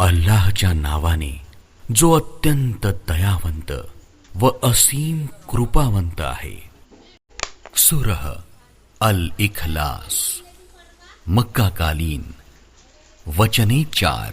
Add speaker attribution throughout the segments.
Speaker 1: अल्लाहच्या नावाने जो अत्यंत दयावंत व असीम कृपावंत आहे सुरह अल इखलास मक्काकालीन वचने चार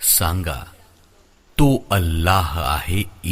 Speaker 1: सांगा तो अल्लाह आहे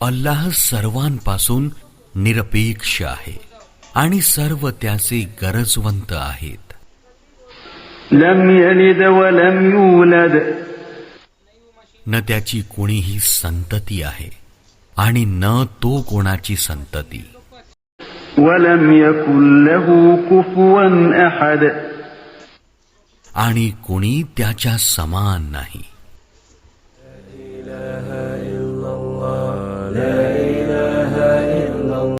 Speaker 1: अल्लाह सर्वांपासून निरपेक्ष आहे आणि सर्व त्याचे गरजवंत आहेत. न त्याची कोणीही संतती आहे आणि न तो कोणाची संतती. आणि कोणी त्याच्या समान नाही.